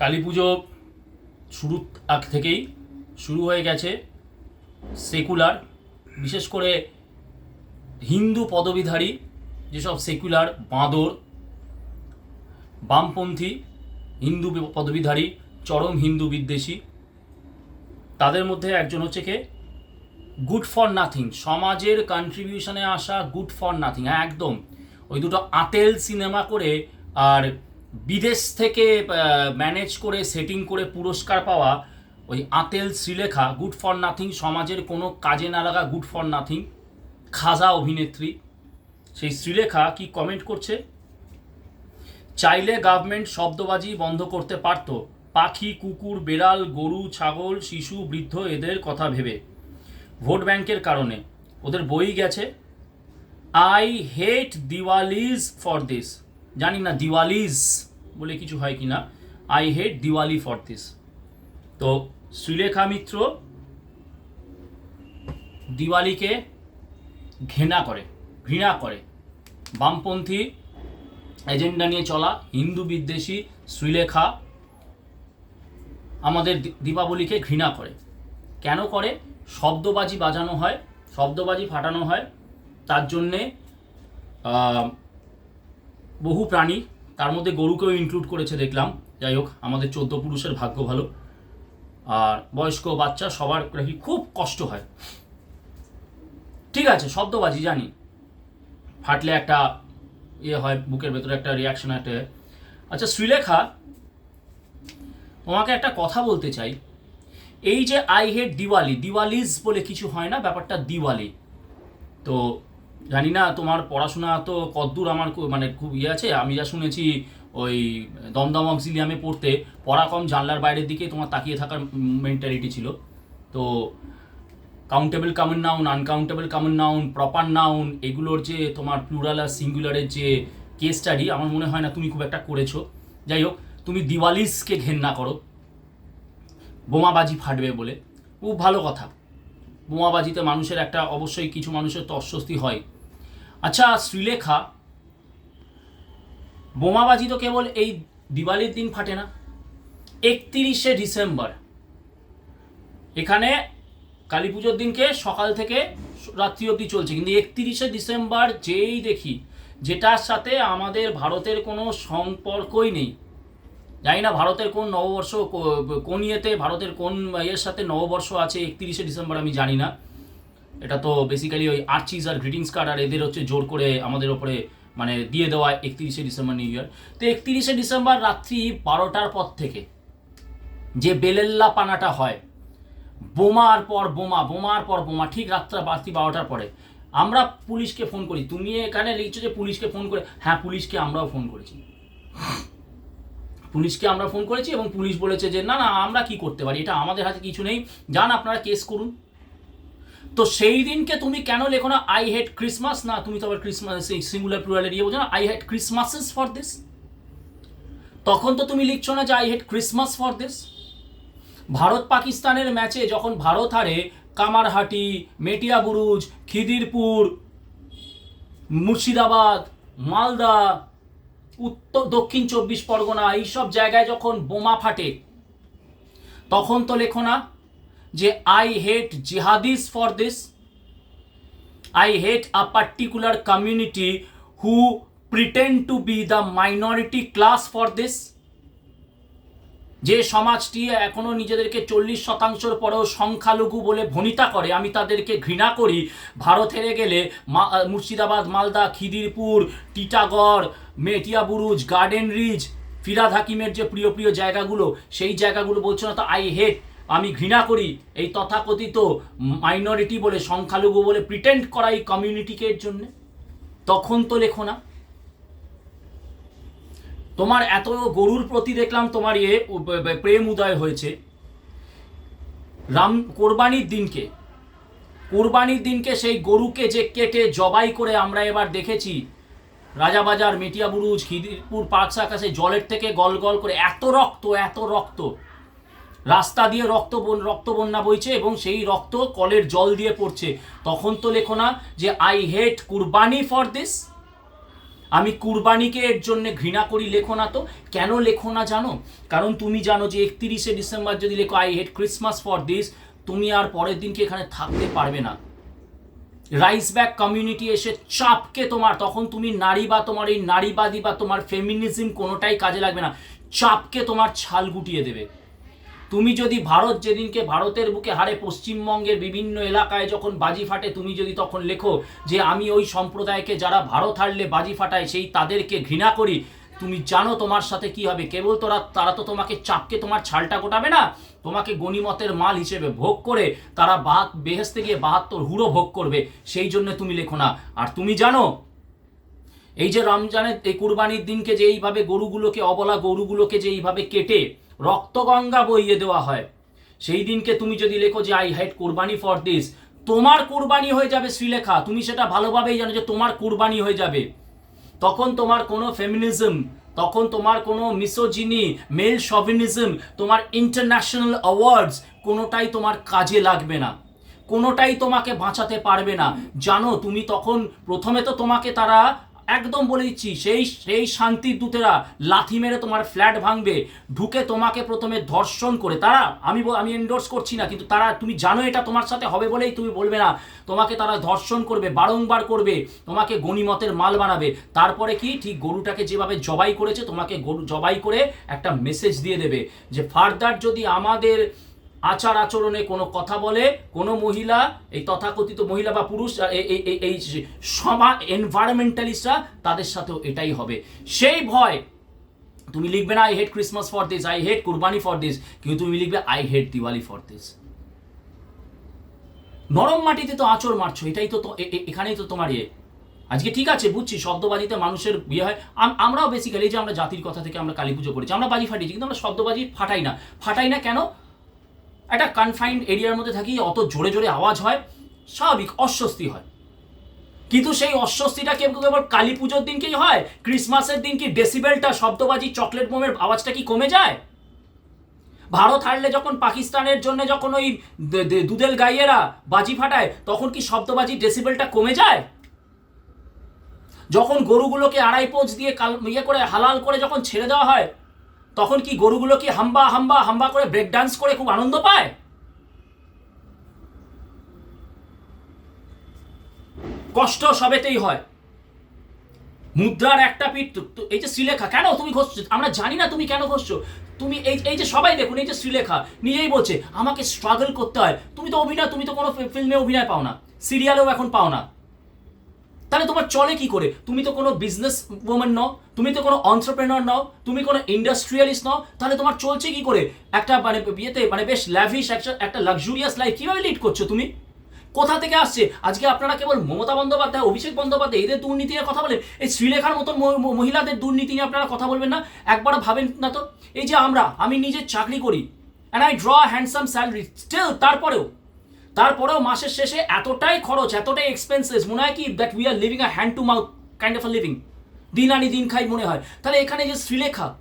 কালী পুজো শুরু আগ থেকেই শুরু হয়ে গেছে সেকুলার, বিশেষ করে হিন্দু পদবীধারী যেসব সেকুলার, বাঁদর, বামপন্থী হিন্দু পদবীধারী, চরম হিন্দু বিদ্বেষী, তাদের মধ্যে একজন হচ্ছে কে? গুড ফর নাথিং, সমাজের কন্ট্রিবিউশনে আসা গুড ফর নাথিং হ্যাঁ একদম। ওই দুটো আতেল সিনেমা করে আর বিদেশ থেকে ম্যানেজ করে সেটিং করে পুরস্কার পাওয়া ওই আতেল শ্রীলেখা গুড ফর নাথিং সমাজের কোনো কাজে না লাগা গুড ফর নাথিং খাজা অভিনেত্রী। সেই শ্রীলেখা কি কমেন্ট করছে? চাইলে গভর্নমেন্ট শব্দবাজি বন্ধ করতে পারত। পাখি, কুকুর, বেড়াল, গরু, ছাগল, শিশু, বৃদ্ধ, এদের কথা ভেবে। ভোট ব্যাংকের কারণে। ওদের বই গেছে। I hate Diwalis for this জানি না, দিওয়ালিজ বলে কিছু হয় কি না I hate Diwali for this তো শ্রীলেখা মিত্র দিওয়ালিকে ঘৃণা করে ঘৃণা করে। বামপন্থী এজেন্ডা নিয়ে চলা হিন্দু বিদ্বেষী শ্রীলেখা আমাদের দীপাবলিকে ঘৃণা করে। কেন করে? শব্দবাজি বাজানো হয়, শব্দবাজি ফাটানো হয়। তার জন্যে বহু প্রাণী, তার মধ্যে গরুকেও ইনক্লুড করেছে দেখলাম। যাই হোক, আমাদের চোদ্দ পুরুষের ভাগ্য ভালো। আর বয়স্ক বাচ্চা সবার নাকি খুব কষ্ট হয়। ঠিক আছে, শব্দবাজি জানি। ফাটলে একটা ইয়ে হয়, বুকের ভেতরে একটা রিয়াকশন একটা আচ্ছা শ্রীলেখা, তোমাকে একটা কথা বলতে চাই। এই যে আই হেট দিওয়ালি দিওয়ালিজ বলে কিছু হয় না, ব্যাপারটা দিওয়ালি তো জানি না তোমার পড়াশোনা তো কদ্দূর আমার মানে খুব ইয়ে আছে। আমি যা শুনেছি ওই দমদম অক্সিলিয়ামে পড়তে, পড়া কম, জানলার বাইরের দিকে তোমার তাকিয়ে থাকার মেন্টালিটি ছিল। তো countable common noun uncountable common noun proper noun এগুলোর যে তোমার প্লুরাল আর সিঙ্গুলারের যে কেস স্টাডি আমার মনে হয় না তুমি খুব একটা করেছ। যাই হোক, তুমি দিওয়ালিসকে ঘেন্না করো। বোমাবাজি ফাটবে বলে। খুব ভালো কথা। বোমাবাজিতে মানুষের একটা অবশ্যই কিছু মানুষের তো অস্বস্তি হয়। আচ্ছা শ্রীলেখা, বোমাবাজি তো কেবল এই দিওয়ালির দিন ফাটে না। একত্রিশে ডিসেম্বর, এখানে কালী পুজোর দিনকে সকাল থেকে রাত্রি অবধি চলছে। কিন্তু একত্রিশে ডিসেম্বর যেই দেখি, যেটার সাথে আমাদের ভারতের কোনো সম্পর্কই নেই। জানি না ভারতের কোন নববর্ষ কোন ইয়েতে ভারতের কোন ইয়ের সাথে নববর্ষ আছে একত্রিশে ডিসেম্বর আমি জানি না। এটা তো বেসিক্যালি ওই আর্চিজ আর গ্রিটিংস কার্ড আর এদের হচ্ছে জোর করে আমাদের ওপরে মানে দিয়ে দেওয়া একত্রিশে ডিসেম্বর নিউ ইয়ার। তো একত্রিশে ডিসেম্বর রাত্রি বারোটার পর থেকে যে বেলেল্লা পানাটা হয়, বোমার পর বোমা, বোমার পর বোমা, ঠিক রাত্রা রাত্রি বারোটার পরে আমরা পুলিশকে ফোন করি। তুমি এখানে লিখছো যে পুলিশকে ফোন করে হ্যাঁ পুলিশকে আমরাও ফোন করেছি। পুলিশকে আমরা ফোন করেছি এবং পুলিশ বলেছে যে, না না, আমরা কি করতে পারি? এটা আমাদের হাতে কিছু নেই। যান, আপনারা কেস করুন। তো সেই দিনকে তুমি কেন লেখো না আই হেট ক্রিসমাস না, তুমি তো আবার ক্রিসমাস সেই সিঙ্গুলার প্লুরালে দিয়ে বোঝো না I hate Christmases for this তখন তো তুমি লিখছো না যে I hate Christmas for this Bharat পাকিস্তানের ম্যাচে যখন ভারত হারে কামারহাটি মেটিয়া বুরুজ খিদিরপুর, মুর্শিদাবাদ, মালদা, উত্তর, দক্ষিণ চব্বিশ পরগনা, এইসব জায়গায় যখন বোমা ফাটে, তখন তো লেখো না যে I hate jihadis for this I hate a particular community who pretend to be the minority class for this যে সমাজটি এখনও নিজেদেরকে চল্লিশ শতাংশের পরেও সংখ্যালঘু বলে ভনিতা করে, আমি তাদেরকে ঘৃণা করি। ভারত হেরে গেলে মুর্শিদাবাদ, মালদা, খিদিরপুর, টিটাগড় মেটিয়াবুরুজ গার্ডেন রিজ, ফিরাদ হাকিমের যে প্রিয় প্রিয় জায়গাগুলো, সেই জায়গাগুলো বলছো না তো আই হেট আমি ঘৃণা করি এই তথাকথিত মাইনরিটি বলে, সংখ্যালঘু বলে প্রিটেন্ড করা এই কমিউনিটিকে এর জন্যে? তখন তো লেখো না। তোমার এত গরুর প্রতি দেখলাম তোমার ইয়ে প্রেম উদয় হয়েছে। রাম, কোরবানির দিনকে কোরবানির দিনকে সেই গরুকে যে কেটে জবাই করে আমরা এবার দেখেছি, রাজাবাজার মেটিয়া বুরুজ খিদিরপুর, পার্কসা কাছে জলের থেকে গল গল করে, এত রক্ত এত রক্ত। রাস্তা দিয়ে রক্ত রক্ত বন্যা বইছে এবং সেই রক্ত কলের জল দিয়ে পড়ছে। তখন তো লেখো না যে, I hate Qurbani for this. আমি কুরবানিকে এর জন্য ঘৃণা করি, লেখো না তো। কেন লেখো না জানো? কারণ তুমি জানো যে, একত্রিশে ডিসেম্বর যদি লেখো, I hate Christmas for this, তুমি আর পরের দিনকে এখানে থাকতে পারবে না। রাইস ব্যাক কমিউনিটি এসে চাপকে তোমার। তখন তুমি নারী বা তোমার এই নারীবাদী বা তোমার ফেমিনিজম কোনোটাই কাজে লাগবে না। চাপকে তোমার ছাল গুটিয়ে দেবে। তুমি যদি ভারত যেদিনকে ভারতের বুকে হারে পশ্চিমবঙ্গের বিভিন্ন এলাকায় যখন বাজি ফাটে, তুমি যদি তখন লেখো যে আমি ওই সম্প্রদায়কে যারা ভারত হারলে বাজি ফাটায়, সেই তাদেরকে ঘৃণা করি। তুমি জানো তোমার সাথে কি হবে। কেবল তোরা, তারা তো তোমাকে চাপকে তোমার ছালটা গোটাবে না। তোমাকে গণিমতের মাল হিসেবে ভোগ করে, তারা বাহাত বেহেস্তে গিয়ে বাহাত্তর হুড়ো ভোগ করবে। সেই জন্য তুমি লেখো না। আর তুমি জানো, এই যে রমজানের, এই কুরবানির দিনকে যে এইভাবে গরুগুলোকে, অবলা গরুগুলোকে যে এইভাবে কেটে রক্তগঙ্গা বইয়ে দেওয়া হয়। সেই দিনকে তুমি যদি লেখো যে I hate Qurbani for this তোমার কুরবানি হয়ে যাবে শ্রীলেখা। তুমি সেটা ভালোভাবেই জানো যে, তোমার কুরবানি হয়ে যাবে। তখন তোমার কোনো ফেমিনিজম তখন তোমার কোনো মিসোজিনি মেল শভিনিজম তোমার ইন্টারন্যাশনাল অ্যাওয়ার্ডস কোনোটাই তোমার কাজে লাগবে না। কোনোটাই তোমাকে বাঁচাতে পারবে না। জানো, তুমি তখন প্রথমে তো তোমাকে তারা একদম বলে দিচ্ছি, সেই সেই শান্তির দূতেরা লাথি মেরে তোমার ফ্ল্যাট ভাঙবে, ঢুকে তোমাকে প্রথমে ধর্ষণ করে। তারা, আমি আমি এন্ডোর্স করছি না, কিন্তু তারা, তুমি জানো এটা তোমার সাথে হবে বলেই তুমি বলবে না। তোমাকে তারা ধর্ষণ করবে, বারংবার করবে, তোমাকে গণিমতের মাল বানাবে। তারপরে কি? ঠিক গরুটাকে যেভাবে জবাই করেছে, তোমাকে গরু জবাই করে একটা মেসেজ দিয়ে দেবে যে ফার্দার যদি আমাদের আচার আচরণে কোনো কথা বলে, কোনো মহিলা, এই তথাকথিত মহিলা বা পুরুষ এই- সমা এনভায়রনমেন্টালিস্টরা তাদের সাথেও এটাই হবে। সেই ভয়, তুমি লিখবে না I hate Christmas for this I hate Qurbani for this কিন্তু তুমি লিখবে I hate Diwali for this নরম মাটিতে তো আঁচড় মারছো, এটাই তো এখানেই তো তোমার ইয়ে। আজকে ঠিক আছে, বুঝছি, শব্দবাজিতে মানুষের বিয়ে হয়। আম- আমরাও বেসিক্যালি যে আমরা জাতির কথা থেকে আমরা কালী পুজো করেছি, আমরা বাজি ফাটিয়েছি, কিন্তু আমরা শব্দবাজি ফাটাই না। ফাটাই না কেন? একটা কনফাইন্ড এরিয়ার মধ্যে থাকি, অত জোরে জোরে আওয়াজ হয়, স্বাভাবিক অস্বস্তি হয়। কিন্তু সেই অস্বস্তিটা কেউ কেবল কালী পুজোর দিনকেই হয়, ক্রিসমাসের দিন কি ডেসিবেলটা শব্দবাজি চকলেট বোমের আওয়াজটা কি কমে যায়? ভারত হারলে যখন পাকিস্তানের জন্য যখন ওই দুদেল গাইয়েরা বাজি ফাটায়, তখন কি শব্দবাজি ডেসিবেলটা কমে যায়? যখন গরুগুলোকে আড়াই পোচ দিয়ে কাল ইয়ে করে, হালাল করে যখন ছেড়ে দেওয়া হয় তখন কি গরুগুলো কি হাম্বা হাম্বা হাম্বা করে ব্রেক ডান্স করে খুব আনন্দ পায়? কষ্ট সবেতেই হয়। মুদ্রার একটা পিঠ এই যে শ্রীলেখা, কেন তুমি ঘষছো? আমরা জানি না তুমি কেন ঘষছো। তুমি এই এই যে সবাই দেখুন, এই যে শ্রীলেখা, নিজেই বলছে, আমাকে স্ট্রাগল করতে হয়। তুমি তো অভিনয় তুমি তো কোনো ফিল্মে অভিনয় পাও না সিরিয়ালেও এখন পাও না। তাহলে তোমার চলে কি করে? তুমি তো কোনো বিজনেস ওম্যান নও, তুমি তো কোনো অন্টারপ্রেনার নও, তুমি কোনো ইন্ডাস্ট্রিয়ালিস্ট নও, তাহলে তোমার চলছে কি করে? একটা মানে বিয়েতে মানে বেশ ল্যাভিশ একটা একটা লাক্সুরিয়াস লাইফ কীভাবে লিড করছ তুমি? কোথা থেকে আসছে? আজকে আপনারা কেবল মমতা বন্দ্যোপাধ্যায়, অভিষেক বন্দ্যোপাধ্যায়, এদের দুর্নীতি নিয়ে কথা বলেন? এই শ্রীলেখার মতন মহিলাদের দুর্নীতি নিয়ে আপনারা কথা বলবেন না? একবার ভাবেন না তো? এই যে আমরা, আমি নিজে চাকরি করি and I draw handsome salary still তারপরেও তারপরেও মাসের শেষে এতটাই খরচ, এতটাই এক্সপেন্সেস মনে হয় কি that we are living a hand to mouth kind of a living দিন আনি দিন খাই মনে হয়। তাহলে এখানে যে শ্রীলেখা,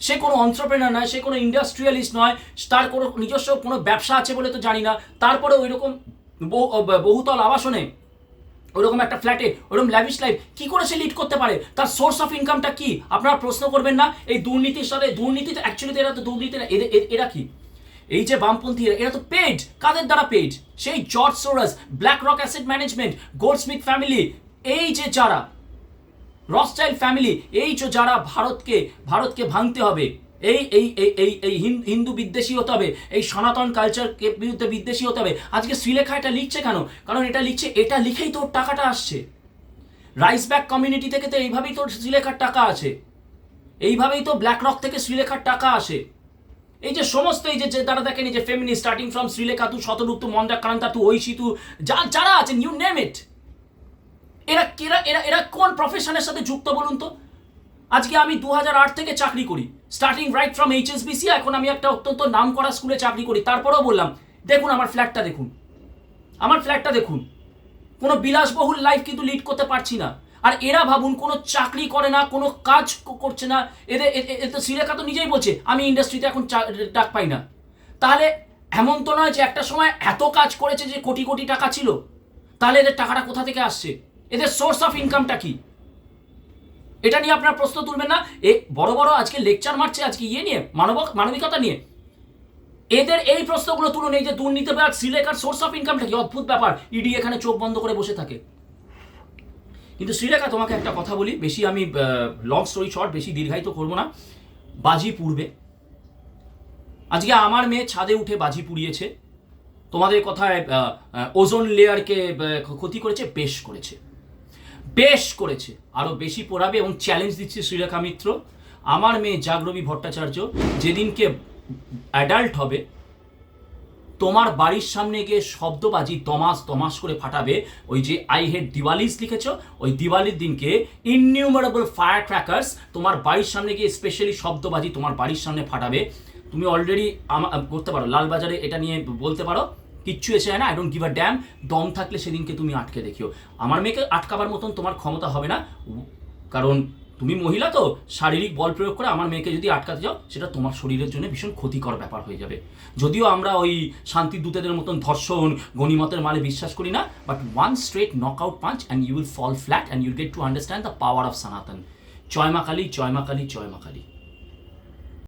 সে কোনো অন্টারপ্রেনার নয়, সে কোনো ইন্ডাস্ট্রিয়ালিস্ট নয়, তার কোনো নিজস্ব কোনো ব্যবসা আছে বলে তো জানি না। তারপরে ওই রকম বহু- বহুতল আবাসনে ওরকম একটা ফ্ল্যাটে ওরকম ল্যাভিশ লাইফ কি করে সে লিড করতে পারে? তার সোর্স অফ ইনকামটা কি? আপনারা প্রশ্ন করবেন না, এই দুর্নীতির সাথে, দুর্নীতি তো অ্যাকচুয়ালি এরা তো দুর্নীতি এরা কি? এই যে বামপন্থী, এরা তো পেড কাদের দ্বারা পেড সেই George Soros BlackRock asset management Goldsmith family এই যে যারা রসচাইল্ড ফ্যামিলি এই যে যারা ভারতকে ভারতকে ভাঙতে হবে, এই এই এই এই এই হিন- হিন্দু বিদ্বেষী হতে হবে, এই সনাতন কালচারকে বিরুদ্ধে বিদ্বেষী হতে হবে। আজকে শ্রীলেখা এটা লিখছে কেন? কারণ এটা লিখছে, এটা লিখেই তোর টাকাটা আসছে। রাইস ব্যাক কমিউনিটি থেকে তো এইভাবেই তোর শ্রীলেখার টাকা আছে এইভাবেই তো ব্ল্যাক রক থেকে শ্রীলেখার টাকা আসে। এই যে সমস্ত এই যে তারা দেখেন এই যে ফেমিনি স্টার্টিং ফ্রম শ্রীলেখা তু শতরূপ তু মন্দাক্রান্তা তু ঐশী তু যা যারা আছেন ইউ নেম ইট এরা কেরা, এরা এরা কোন প্রফেশনের সাথে যুক্ত বলুন তো? আজকে আমি দু থেকে চাকরি করি। স্টার্টিং রাইট ফ্রম এইচএসবিসি এখন আমি একটা অত্যন্ত নাম করা স্কুলে চাকরি করি। তারপরেও বললাম, দেখুন আমার ফ্ল্যাটটা দেখুন। আমার ফ্ল্যাটটা দেখুন। কোনো বিলাসবহুল লাইফ কিন্তু লিড করতে পারছি না। আর এরা ভাবুন কোনো চাকরি করে না, কোনো কাজ করছে না। এদের, এ- এ- এ তো নিজেই বলছে, আমি ইন্ডাস্ট্রিতে এখন ডাক পাই না। তাহলে এমন তো নয় যে একটা সময় এত কাজ করেছে যে কোটি কোটি টাকা ছিল, তাহলে এদের টাকাটা কোথা থেকে আসছে? এদের সোর্স অফ ইনকামটা কি? এটা নিয়ে আপনার প্রশ্ন তুলবেন না। এ, বড় বড় আজকে লেকচার মারছে, আজকে ইয়ে নিয়ে মানব মানবিকতা নিয়ে। এদের এই প্রশ্নগুলো তুলুন, এই যে দুর্নীতিবাদ শ্রীলেখার সোর্স অফ ইনকামটা কি? অদ্ভুত ব্যাপার। ইডি এখানে চোখ বন্ধ করে বসে থাকে। কিন্তু শ্রীরেখা, তোমাকে একটা কথা বলি, বেশি আমি লং স্টোরি শর্ট বেশি দীর্ঘায়িত করব না। বাজি পুড়বে। আজকে আমার মেয়ে ছাদে উঠে বাজি পুড়িয়েছে। তোমাদের কথায় ওজোন লেয়ারকে ক্ষতি করেছে, বেশ করেছে। বেশ করেছে। আরও বেশি পড়াবে এবং চ্যালেঞ্জ দিচ্ছে শ্রীরেখা মিত্র। আমার মেয়ে জাগরবী ভট্টাচার্য যেদিনকে অ্যাডাল্ট হবে তোমার বাড়ির সামনে গিয়ে শব্দবাজি তমাস তমাস করে ফাটাবে। ওই যে আই হেড দিওয়ালিস লিখেছ, ওই দিওয়ালির দিনকে ইননিউমারেবল ফায়ার ক্র্যাকার্স তোমার বাড়ির সামনে গিয়ে স্পেশালি শব্দবাজি তোমার বাড়ির সামনে ফাটাবে। তুমি অলরেডি করতে পারো। লালবাজারে এটা নিয়ে বলতে পারো। কিচ্ছু এসে না I don't give a damn দম থাকলে সেদিনকে তুমি আটকে দেখিও। আমার মেয়েকে আটকাবার মতন তোমার ক্ষমতা হবে না। কারণ তুমি মহিলা তো, শারীরিক বল প্রয়োগ করে আমার মেয়েকে যদি আটকাতে যাও, সেটা তোমার শরীরের জন্য ভীষণ ক্ষতিকর ব্যাপার হয়ে যাবে। যদিও আমরা ওই শান্তিদূতেদের মতন ধর্ষণ, গণিমতের মালে বিশ্বাস করি না but one straight knock out punch and you will fall flat and you get to understand the power of Sanatan জয় মা কালী, জয়